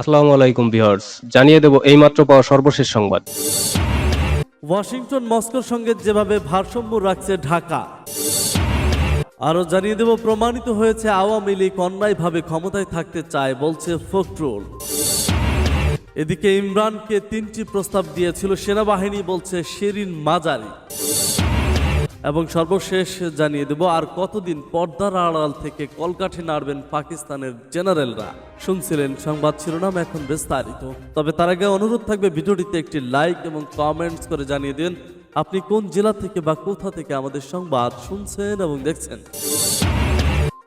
আসসালামু আলাইকুম ভিউয়ার্স, জানিয়ে দেব এইমাত্র পাওয়া সর্বশেষ সংবাদ। ওয়াশিংটন মস্কোর সঙ্গে যেভাবে ভারসাম্য রাখছে ঢাকা, আরও জানিয়ে দেব প্রমাণিত হয়েছে আওয়ামী লীগ অন্যায়ভাবে ক্ষমতায় থাকতে চায়, বলছে ফখরুল। এদিকে ইমরানকে তিনটি প্রস্তাব দিয়েছিল, সেনাবাহিনী বলছে শেরিন মাজারি। এবং সর্বশেষ জানিয়ে দেব, আর কতদিন পর্দার আড়াল থেকে কলকাঠি নাড়বেন পাকিস্তানের জেনারেলরা? শুনছিলেন সংবাদ শিরোনাম এখন বিস্তারিত। তবে তার আগে অনুরোধ থাকবে ভিডিওটিতে একটি লাইক এবং কমেন্টস করে জানিয়ে দিন, আপনি কোন জেলা থেকে বা কোথা থেকে আমাদের সংবাদ শুনছেন এবং দেখছেন।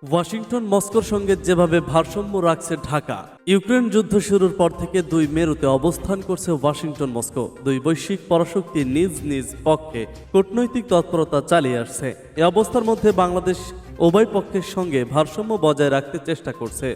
ওয়াশিংটন মস্কোর সঙ্গে যেভাবে ভারসাম্য রাখছে ঢাকা, ইউক্রেন যুদ্ধ শুরুর পর থেকে দুই মেরুতে অবস্থান করছে ওয়াশিংটন মস্কো। দুই বৈশ্বিক পরাশক্তি নিজ নিজ পক্ষে কূটনৈতিক তৎপরতা চালিয়ে আসছে। এ অবস্থার মধ্যে বাংলাদেশ উভয় পক্ষের সঙ্গে ভারসাম্য বজায় রাখতে চেষ্টা করছে।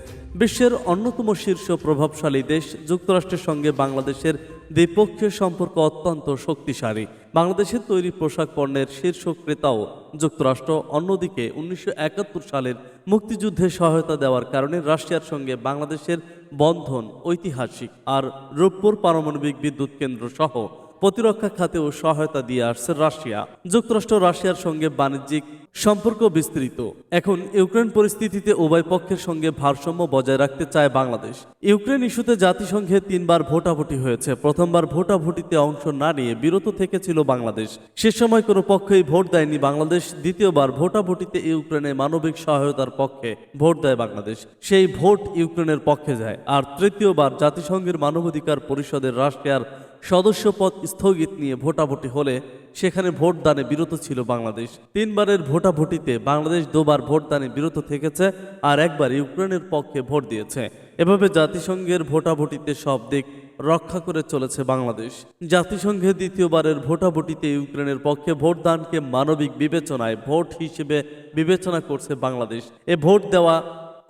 বিশ্বের অন্যতম শীর্ষ প্রভাবশালী দেশ যুক্তরাষ্ট্রের সঙ্গে বাংলাদেশের দ্বিপক্ষীয় সম্পর্ক অত্যন্ত শক্তিশালী। বাংলাদেশের তৈরি পোশাক পণ্যের শীর্ষ ক্রেতাও যুক্তরাষ্ট্র। অন্যদিকে, উনিশশো একাত্তর সালের মুক্তিযুদ্ধে সহায়তা দেওয়ার কারণে রাশিয়ার সঙ্গে বাংলাদেশের বন্ধন ঐতিহাসিক। আর রূপপুর পারমাণবিক বিদ্যুৎ কেন্দ্র সহ প্রতিরক্ষা খাতেও সহায়তা দিয়ে আসছে রাশিয়া। যুক্তরাষ্ট্র রাশিয়ার সঙ্গে বাণিজ্যিক সম্পর্ক বিস্তৃত। এখন ইউক্রেন পরিস্থিতিতে উভয় পক্ষের সঙ্গে ভারসাম্য বজায় রাখতে চায় বাংলাদেশ। ইউক্রেন ইস্যুতে জাতিসংঘে তিনবার ভোটাভুটি হয়েছে। প্রথমবার ভোটাভুটিতে অংশ না নিয়ে বিরত থেকেছিল বাংলাদেশ। সে সময় কোনো পক্ষেই ভোট দেয়নি বাংলাদেশ। দ্বিতীয়বার ভোটাভুটিতে ইউক্রেনে মানবিক সহায়তার পক্ষে ভোট দেয় বাংলাদেশ। সেই ভোট ইউক্রেনের পক্ষে যায়। আর তৃতীয়বার জাতিসংঘের মানবাধিকার পরিষদের রাশিয়ার সদস্যপদ স্থগিত নিয়ে ভোটাভুটি হলে সেখানে ভোট দানে বিরত ছিল বাংলাদেশ। তিনবারের ভোটাভুটিতে বাংলাদেশ দুবার ভোট দানে বিরত থেকেছে আর একবার ইউক্রেনের পক্ষে ভোট দিয়েছে। এভাবে জাতিসংঘের ভোটাভুটিতে সব দিক রক্ষা করে চলেছে বাংলাদেশ। জাতিসংঘের দ্বিতীয়বারের ভোটাভুটিতে ইউক্রেনের পক্ষে ভোটদানকে মানবিক বিবেচনায় ভোট হিসেবে বিবেচনা করছে বাংলাদেশ। এ ভোট দেওয়া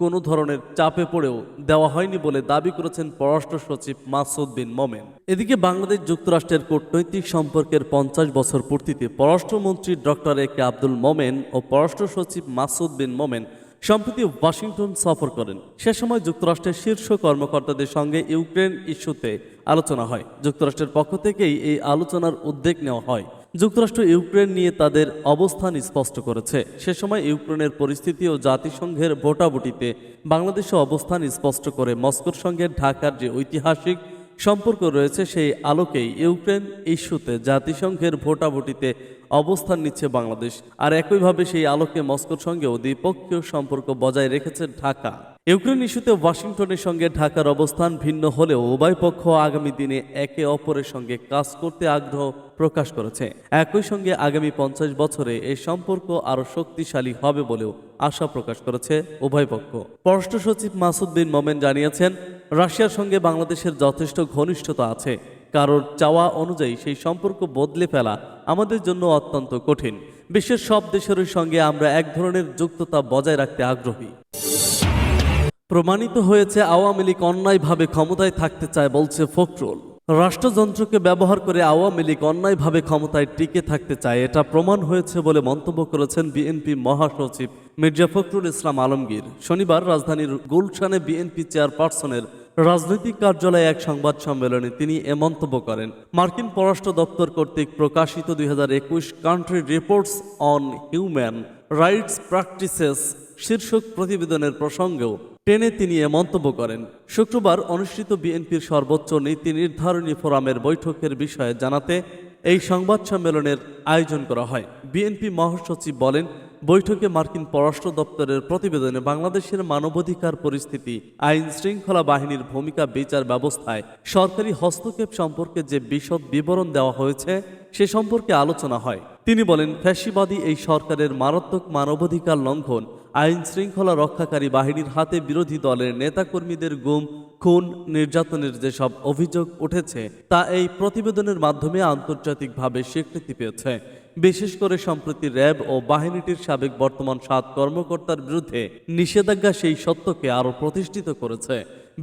কোনো ধরনের চাপে পড়েও দেওয়া হয়নি বলে দাবি করেছেন পররাষ্ট্র সচিব মাসুদ বিন মোমেন। এদিকে বাংলাদেশ যুক্তরাষ্ট্রের কূটনৈতিক সম্পর্কের পঞ্চাশ বছর পূর্তিতে পররাষ্ট্রমন্ত্রী ডক্টর এ কে আব্দুল মোমেন ও পররাষ্ট্র সচিব মাসুদ বিন মোমেন সম্প্রতি ওয়াশিংটন সফর করেন। সে সময় যুক্তরাষ্ট্রের শীর্ষ কর্মকর্তাদের সঙ্গে ইউক্রেন ইস্যুতে আলোচনা হয়। যুক্তরাষ্ট্রের পক্ষ থেকেই এই আলোচনার উদ্যোগ নেওয়া হয়। যুক্তরাষ্ট্র ইউক্রেন নিয়ে তাদের অবস্থান স্পষ্ট করেছে। সে সময় ইউক্রেনের পরিস্থিতি ও জাতিসংঘের ভোটাভুটিতে বাংলাদেশও অবস্থান স্পষ্ট করে মস্কোর সঙ্গে ঢাকার যে ঐতিহাসিক সম্পর্ক রয়েছে, সেই আলোকেই ইউক্রেন ইস্যুতে জাতিসংঘের ভোটাভুটিতে অবস্থান নিচ্ছে বাংলাদেশ। আর একইভাবে সেই আলোকে মস্কোর সঙ্গেও দ্বিপক্ষীয় সম্পর্ক বজায় রেখেছে ঢাকা। ইউক্রেন ইস্যুতে ওয়াশিংটনের সঙ্গে ঢাকার অবস্থান ভিন্ন হলেও উভয় পক্ষ আগামী দিনে একে অপরের সঙ্গে কাজ করতে আগ্রহ প্রকাশ করেছে। একই সঙ্গে আগামী পঞ্চাশ বছরে এই সম্পর্ক আরও শক্তিশালী হবে বলেও আশা প্রকাশ করেছে উভয় পক্ষ। পররাষ্ট্র সচিব মাসুদ বিন মোমেন জানিয়েছেন, রাশিয়ার সঙ্গে বাংলাদেশের যথেষ্ট ঘনিষ্ঠতা আছে। কারোর চাওয়া অনুযায়ী সেই সম্পর্ক বদলে ফেলা আমাদের জন্য অত্যন্ত কঠিন। বিশ্বের সব দেশের সঙ্গে আমরা এক ধরনের যুক্ততা বজায় রাখতে আগ্রহী। প্রমাণিত হয়েছে আওয়ামী লীগ অন্যায়ভাবে ক্ষমতায় থাকতে চায়, বলছে ফখরুল। রাষ্ট্রযন্ত্রকে ব্যবহার করে আওয়ামী লীগ অন্যায়ভাবে ক্ষমতায় টিকে থাকতে চায়, এটা প্রমাণ হয়েছে বলে মন্তব্য করেছেন বিএনপি মহাসচিব মির্জা ফখরুল ইসলাম আলমগীর। শনিবার রাজধানীর গুলশানে বিএনপি চেয়ারপারসনের রাজনৈতিক কার্যালয়ে এক সংবাদ সম্মেলনে তিনি এ মন্তব্য করেন। মার্কিন পররাষ্ট্র দপ্তর কর্তৃক প্রকাশিত দুই হাজার একুশ country reports on human rights practices শীর্ষক প্রতিবেদনের প্রসঙ্গেও টেনে তিনি এ মন্তব্য করেন। শুক্রবার অনুষ্ঠিত বিএনপির সর্বোচ্চ নীতি নির্ধারণী ফোরামের বৈঠকের বিষয়ে জানাতে এই সংবাদ সম্মেলনের আয়োজন করা হয়। বিএনপি মহাসচিব বলেন, বৈঠকে মার্কিন পররাষ্ট্র দপ্তরের প্রতিবেদনে বাংলাদেশের মানবাধিকার পরিস্থিতি, আইন শৃঙ্খলা বাহিনীর ভূমিকা বিচার ব্যবস্থায়, সরকারি হস্তক্ষেপ সম্পর্কে যে বিশদ বিবরণ দেওয়া হয়েছে সে সম্পর্কে আলোচনা হয়। তিনি বলেন, ফ্যাসিবাদী এই সরকারের মারাত্মক মানবাধিকার লঙ্ঘন আইন শৃঙ্খলা রক্ষাকারী বাহিনীর হাতে বিরোধী দলের নেতাকর্মীদের গুম, খুন, নির্যাতনের যেসব অভিযোগ উঠেছে, তা এই প্রতিবেদনের মাধ্যমে আন্তর্জাতিকভাবে স্বীকৃতি পেয়েছে। বিশেষ করে সম্প্রতি র্যাব ও বাহিনীটির সাবেক বর্তমান সাত কর্মকর্তার বিরুদ্ধে নিষেধাজ্ঞা সেই সত্যকে আরও প্রতিষ্ঠিত করেছে।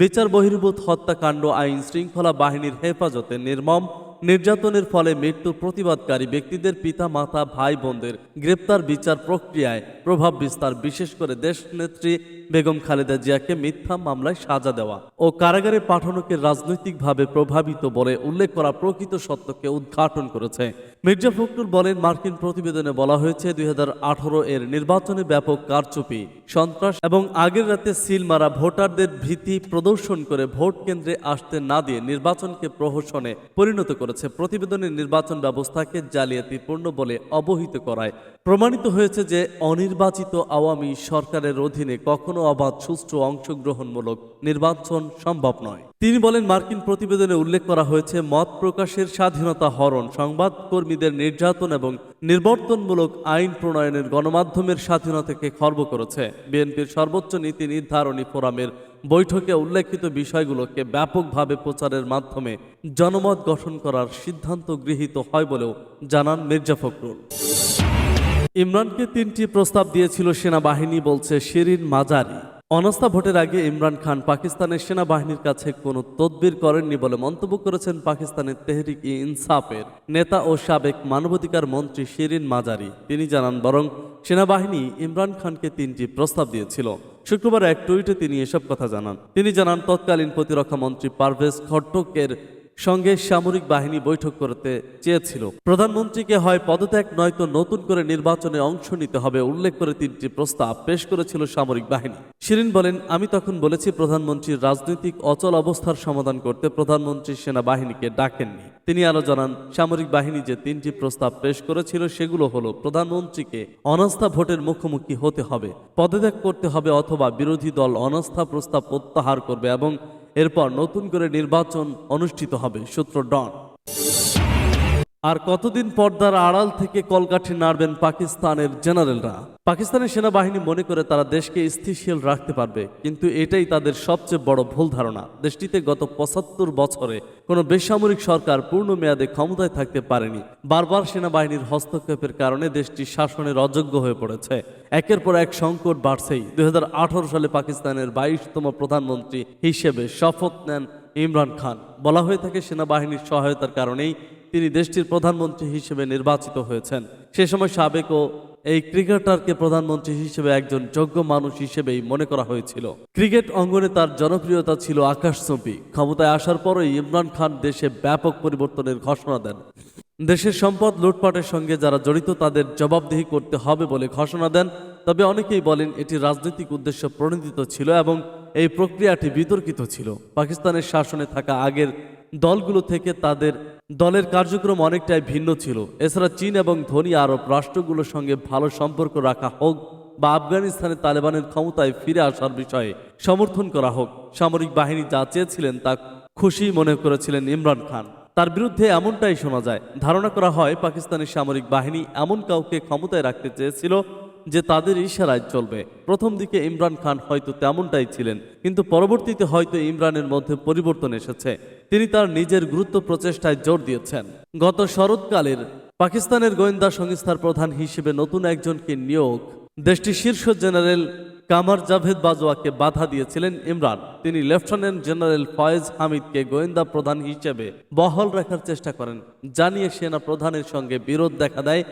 বিচার বহির্ভূত হত্যাকাণ্ড আইন শৃঙ্খলা বাহিনীর হেফাজতে নির্মম নির্যাতনের ফলে মৃত্যুর প্রতিবাদকারী ব্যক্তিদের পিতা, মাতা, ভাই বোনদের গ্রেপ্তার বিচার প্রক্রিয়ায় প্রভাব বিস্তার, বিশেষ করে দেশনেত্রী বেগম খালেদা জিয়াকে মিথ্যা মামলায় সাজা দেওয়া ও কারাগারে পাঠানোকে রাজনৈতিকভাবে প্রভাবিত বলে উল্লেখ করা প্রকৃত সত্যকে উদ্ঘাটন করেছে। মির্জা ফখরুল বলেন, মার্কিন প্রতিবেদনে বলা হয়েছে, দুই হাজার আঠারো এর নির্বাচনে ব্যাপক কারচুপি সন্ত্রাস এবং আগের রাতে সিল মারা ভোটারদের ভীতি প্রদর্শন করে ভোট কেন্দ্রে আসতে না দিয়ে নির্বাচনকে প্রহসনে পরিণত করেছে। প্রতিবেদনে নির্বাচন ব্যবস্থাকে জালিয়াতিপূর্ণ বলে অবহিত করায়। প্রমাণিত হয়েছে যে অনির্বাচিত আওয়ামী সরকারের অধীনে কখনো অবাধ সুষ্ঠু অংশগ্রহণমূলক নির্বাচন সম্ভব নয়। তিনি বলেন, মার্কিন প্রতিবেদনে উল্লেখ করা হয়েছে, মত প্রকাশের স্বাধীনতা হরণ, সংবাদকর্মীদের নির্যাতন এবং নির্বর্তনমূলক আইন প্রণয়নের গণমাধ্যমের স্বাধীনতাকে খর্ব করেছে। বিএনপির সর্বোচ্চ নীতি নির্ধারণী ফোরামের বৈঠকে উল্লেখিত বিষয়গুলোকে ব্যাপকভাবে প্রচারের মাধ্যমে জনমত গঠন করার সিদ্ধান্ত গৃহীত হয় বলেও জানান মির্জা ফখরুল। ইমরানকে তিনটি প্রস্তাব দিয়েছিল সেনাবাহিনী, বলছে, শিরিন মাজারি। অনাস্থা ভোটের আগে ইমরান খান পাকিস্তানের সেনাবাহিনীর কাছে কোনো তদবির করেননি বলে মন্তব্য করেছেন পাকিস্তানের তেহরিক ই ইনসাফের নেতা ও সাবেক মানবাধিকার মন্ত্রী শিরিন মাজারি। তিনি জানান, বরং সেনাবাহিনী ইমরান খানকে তিনটি প্রস্তাব দিয়েছিল। শুক্রবার এক টুইটে তিনি এসব কথা জানান। তিনি জানান, তৎকালীন প্রতিরক্ষা মন্ত্রী পারভেজ খট্টকের সঙ্গে সামরিক বাহিনী বৈঠক করতে চেয়েছিল। প্রধানমন্ত্রীকে হয় পদত্যাগ, নয়তো নতুন করে নির্বাচনে অংশ নিতে হবে উল্লেখ করে তিনটি প্রস্তাব পেশ করেছিল সামরিক বাহিনী। শিরিন বলেন, আমি তখন বলেছি প্রধানমন্ত্রীর রাজনৈতিক অচল অবস্থার সমাধান করতে প্রধানমন্ত্রী সেনাবাহিনীকে ডাকেননি। তিনি আরও জানান, সামরিক বাহিনী যে তিনটি প্রস্তাব পেশ করেছিল সেগুলো হলো প্রধানমন্ত্রীকে অনাস্থা ভোটের মুখোমুখি হতে হবে, পদত্যাগ করতে হবে অথবা বিরোধী দল অনাস্থা প্রস্তাব প্রত্যাহার করবে এবং এরপর নতুন করে নির্বাচন অনুষ্ঠিত হবে সূত্র ডন। আর কতদিন পর্দার আড়াল থেকে কলকাঠি নাড়বেন পাকিস্তানের জেনারেলরা? পাকিস্তানের সেনাবাহিনী মনে করে তারা দেশকে স্থিতিশীল রাখতে পারবে, কিন্তু এটাই তাদের সবচেয়ে বড় ভুল ধারণা। দেশটিতে গত পঁচাত্তর বছরে কোনো বেসামরিক সরকার পূর্ণ মেয়াদে ক্ষমতায় থাকতে পারেনি। বারবার সেনাবাহিনীর হস্তক্ষেপের কারণে দেশটি শাসনের অযোগ্য হয়ে পড়েছে। একের পর এক সংকট বাড়ছেই। দুই হাজার আঠারো সালে পাকিস্তানের বাইশতম প্রধানমন্ত্রী হিসেবে শপথ নেন ইমরান খান। বলা হয়ে থাকে সেনাবাহিনীর সহায়তার কারণেই তিনি দেশটির প্রধানমন্ত্রী হিসেবে নির্বাচিত হয়েছেন। সে সময় সাবেক ও এই ক্রিকেটারকে প্রধানমন্ত্রী হিসেবে একজন যোগ্য মানুষ হিসেবেই মনে করা হয়েছিল। ক্রিকেট অঙ্গনে তার জনপ্রিয়তা ছিল আকাশচম্পী। ক্ষমতায় আসার পরই ইমরান খান দেশে ব্যাপক পরিবর্তনের ঘোষণা দেন। দেশের সম্পদ লুটপাটের সঙ্গে যারা জড়িত তাদের জবাবদিহি করতে হবে বলে ঘোষণা দেন তবে অনেকেই বলেন এটি রাজনৈতিক উদ্দেশ্য প্রণোদিত ছিল এবং এই প্রক্রিয়াটি বিতর্কিত ছিল। পাকিস্তানের শাসনে থাকা আগের দলগুলো থেকে তাদের দলের কার্যক্রম অনেকটাই ভিন্ন ছিল। এছাড়া চীন এবং ধনী আরব রাষ্ট্রগুলোর সঙ্গে ভালো সম্পর্ক রাখা হোক বা আফগানিস্তানে তালেবানের ক্ষমতায় ফিরে আসার বিষয়ে সমর্থন করা হোক, সামরিক বাহিনী যা চেয়েছিলেন তা খুশি মনে করেছিলেন ইমরান খান। তার বিরুদ্ধে এমনটাই শোনা যায়, ধারণা করা হয় পাকিস্তানের সামরিক বাহিনী এমন কাউকে ক্ষমতায় রাখতে চেয়েছিল যে তাদের ইশারায় চলবে। প্রথম দিকে ইমরান খান হয়তো তেমনটাই ছিলেন, কিন্তু পরবর্তীতে হয়তো ইমরানের মধ্যে পরিবর্তন এসেছে। তিনি তার নিজের গুরুত্ব প্রচেষ্টায় জোর দিয়েছেন। গত শরৎকালের পাকিস্তানের গোয়েন্দা সংস্থার প্রধান হিসেবে নতুন একজনকে নিয়োগ, দেশটির শীর্ষ জেনারেল কামার জাভেদ বাজওয়াকে বাধা দিয়েছিলেন ইমরান। তিনি লেফটেন্যান্ট জেনারেল ফয়েজ হামিদকে গোয়েন্দা প্রধান হিসেবে বহাল রাখার চেষ্টা করেন। জানিয়ে সেনা প্রধানের সঙ্গে বিরোধ দেখা দেয়,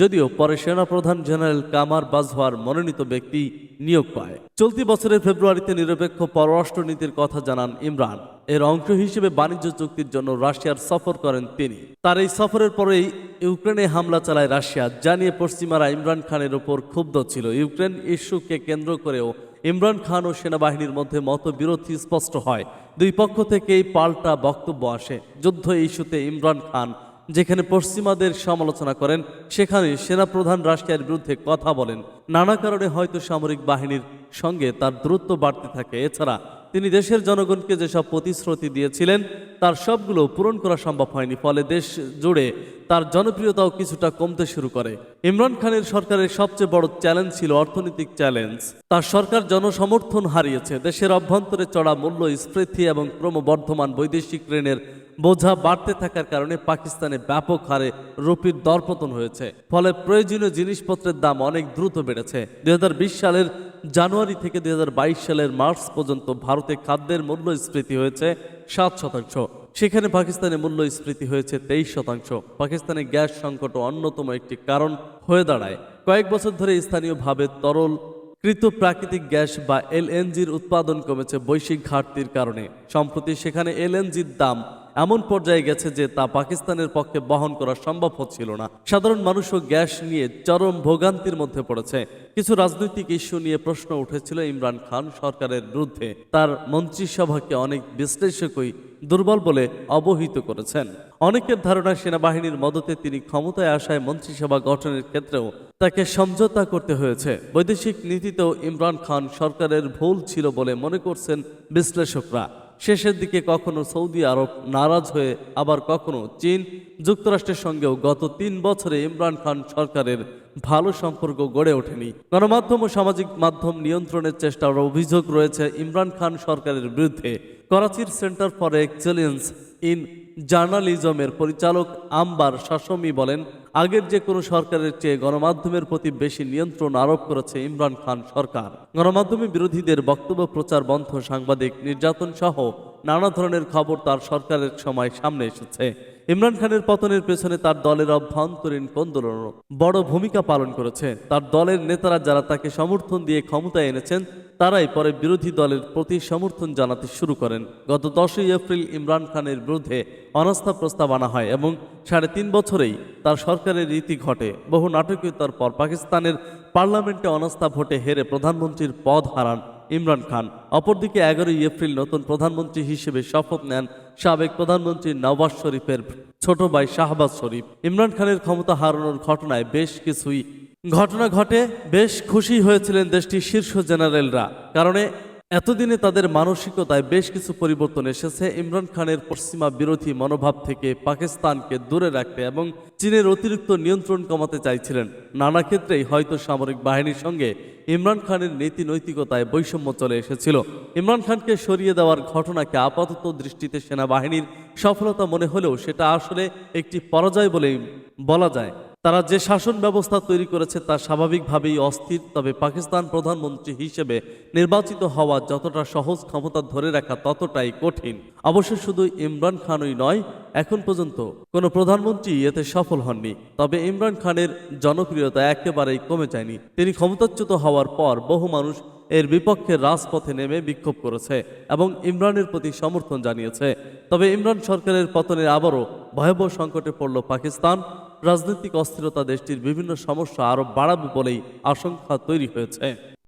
যদিও পরে সেনাপ্রধান জেনারেল কামার বাজওয়ার মনোনীত ব্যক্তি নিয়োগ পায়। চলতি বছরের ফেব্রুয়ারিতে নিরপেক্ষ পররাষ্ট্রনীতির কথা জানান ইমরান। এর অংশ হিসেবে বাণিজ্য চুক্তির জন্য রাশিয়ার সফর করেন তিনি। তার এই সফরের পরেই ইউক্রেনে হামলা চালায় রাশিয়া জানিয়ে পশ্চিমারা ইমরান খানের ওপর ক্ষুব্ধ ছিল। ইউক্রেন ইস্যুকে কেন্দ্র করেও ইমরান খান ও সেনাবাহিনীর মধ্যে মতবিরোধ স্পষ্ট হয়। দুই পক্ষ থেকেই পাল্টা বক্তব্য আসে। যুদ্ধ ইস্যুতে ইমরান খান যেখানে পশ্চিমাদের সমালোচনা করেন, সেখানে সেনাপ্রধান রাশিয়ার বিরুদ্ধে কথা বলেন। নানা কারণে হয়তো সামরিক বাহিনীর সঙ্গে তার দূরত্ব বাড়তে থাকে। এছাড়া তিনি দেশের জনগণকে যেসব প্রতিশ্রুতি দিয়েছিলেন, তার সবগুলো পূরণ করা সম্ভব হয়নি। ফলে দেশ জুড়ে তার জনপ্রিয়তাও কিছুটা কমতে শুরু করে। ইমরান খানের সরকারের সবচেয়ে বড় চ্যালেঞ্জ ছিল অর্থনৈতিক চ্যালেঞ্জ। তার সরকার জনসমর্থন হারিয়েছে। দেশের অভ্যন্তরে চড়া মূল্য মূল্যস্ফীতি এবং ক্রমবর্ধমান বৈদেশিক ঋণের বোঝা বাড়তে থাকার কারণে পাকিস্তানে ব্যাপক হারে রুপির দরপতন হয়েছে। ফলে প্রয়োজনীয় জিনিসপত্রের দাম অনেক দ্রুত বেড়েছে। দুই সালের জানুয়ারি থেকে দুই সালের মার্চ পর্যন্ত ভারতে খাদ্যের মূল্যস্ফীতি হয়েছে সাত শতাংশ। সেখানে পাকিস্তানের মূল্যস্ফীতি হয়েছে তেইশ শতাংশ। পাকিস্তানে গ্যাস সংকট অন্যতম একটি কারণ হয়ে দাঁড়ায়। কয়েক বছর ধরে স্থানীয়ভাবে তরল কৃত প্রাকৃতিক গ্যাস বা এলএনজির উৎপাদন কমেছে বৈশ্বিক ঘাটতির কারণে। সম্প্রতি সেখানে এলএনজির দাম এমন পর্যায়ে গেছে যে তা পাকিস্তানের পক্ষে বহন করা সম্ভব হচ্ছিল না। সাধারণ মানুষও গ্যাস নিয়ে চরম ভোগান্তির মধ্যে পড়েছে। কিছু রাজনৈতিক ইস্যু নিয়ে প্রশ্ন উঠেছিল ইমরান খান সরকারের বিরুদ্ধে। তার মন্ত্রিসভাকে অনেক বিশ্লেষকই দুর্বল বলে অবহিত করেছেন। অনেকের ধারণা সেনাবাহিনীর মদতে তিনি ক্ষমতায় আসায় মন্ত্রিসভা গঠনের ক্ষেত্রেও তাকে সমঝোতা করতে হয়েছে। বৈদেশিক নীতিতেও ইমরান খান সরকারের ভুল ছিল বলে মনে করছেন বিশ্লেষকরা। শেষের দিকে কখনো সৌদি আরব নারাজ হয়ে আবার কখনো চীন, যুক্তরাষ্ট্রের সঙ্গেও গত তিন বছরে ইমরান খান সরকারের ভালো সম্পর্ক গড়ে ওঠেনি। গণমাধ্যম ও সামাজিক মাধ্যম নিয়ন্ত্রণের চেষ্টার অভিযোগ রয়েছে, ইমরান খান সরকারের বিরুদ্ধে করাচির সেন্টার ফর এক্সেলেন্স ইন জার্নালিজমের পরিচালক আম্বার শাসমি বলেন, আগের যে কোনো সরকারের চেয়ে গণমাধ্যমের প্রতি বেশি নিয়ন্ত্রণ আরোপ করেছে ইমরান খান সরকার। গণমাধ্যমে বিরোধীদের বক্তব্য প্রচার বন্ধ, সাংবাদিক নির্যাতন সহ নানা ধরনের খবর তার সরকারের সময় সামনে এসেছে। ইমরান খানের পতনের পেছনে তার দলের অভ্যন্তরীণ কোন্দলন বড় ভূমিকা পালন করেছে। তার দলের নেতারা যারা তাকে সমর্থন দিয়ে ক্ষমতায় এনেছেন তারাই পরে বিরোধী দলের প্রতি সমর্থন জানাতে শুরু করেন। গত দশই এপ্রিল ইমরান খানের বিরুদ্ধে অনাস্থা প্রস্তাব আনা হয় এবং সাড়ে তিন বছরেই তার সরকারের রীতি ঘটে। বহু নাটকীয়তার পর পাকিস্তানের পার্লামেন্টে অনাস্থা ভোটে হেরে প্রধানমন্ত্রীর পদ হারান ইমরান খান। অপরদিকে এগারোই এপ্রিল নতুন প্রধানমন্ত্রী হিসেবে শপথ নেন সাবেক প্রধানমন্ত্রী নওয়াজ শরীফের ছোট ভাই শাহবাজ শরীফ। ইমরান খানের ক্ষমতা হারানোর ঘটনায় বেশ কিছুই ঘটনা ঘটে, বেশ খুশি হয়েছিলেন দেশটির শীর্ষ জেনারেলরা। কারণে এতদিনে তাদের মানসিকতায় বেশ কিছু পরিবর্তন এসেছে। ইমরান খানের পশ্চিমা বিরোধী মনোভাব থেকে পাকিস্তানকে দূরে রাখতে এবং চীনের অতিরিক্ত নিয়ন্ত্রণ কমাতে চাইছিলেন। নানা ক্ষেত্রেই হয়তো সামরিক বাহিনীর সঙ্গে ইমরান খানের নীতি নৈতিকতায় বৈষম্য চলে এসেছিল। ইমরান খানকে সরিয়ে দেওয়ার ঘটনাকে আপাতত দৃষ্টিতে সেনাবাহিনীর সফলতা মনে হলেও সেটা আসলে একটি পরাজয় বলেই বলা যায়। তারা যে শাসন ব্যবস্থা তৈরি করেছে তা স্বাভাবিকভাবেই অস্থির, তবে পাকিস্তান প্রধানমন্ত্রী হিসেবে নির্বাচিত হওয়া যতটা সহজ ক্ষমতা ধরে রাখা ততটাই কঠিন। অবশ্য শুধু ইমরান খানই নয়, এখন পর্যন্ত কোনো প্রধানমন্ত্রী এতে সফল হননি, তবে ইমরান খানের জনপ্রিয়তা একেবারেই কমে যায়নি। তিনি ক্ষমতাচ্যুত হওয়ার পর বহু মানুষ এর বিপক্ষে রাজপথে নেমে বিক্ষোভ করেছে এবং ইমরানের প্রতি সমর্থন জানিয়েছে। তবে ইমরান সরকারের পতনে আবারও ভয়াবহ সংকটে পড়ল পাকিস্তান রাজনৈতিক অস্থিরতা দেশটির বিভিন্ন সমস্যা আরও বাড়াবে বলেই আশঙ্কা তৈরি হয়েছে।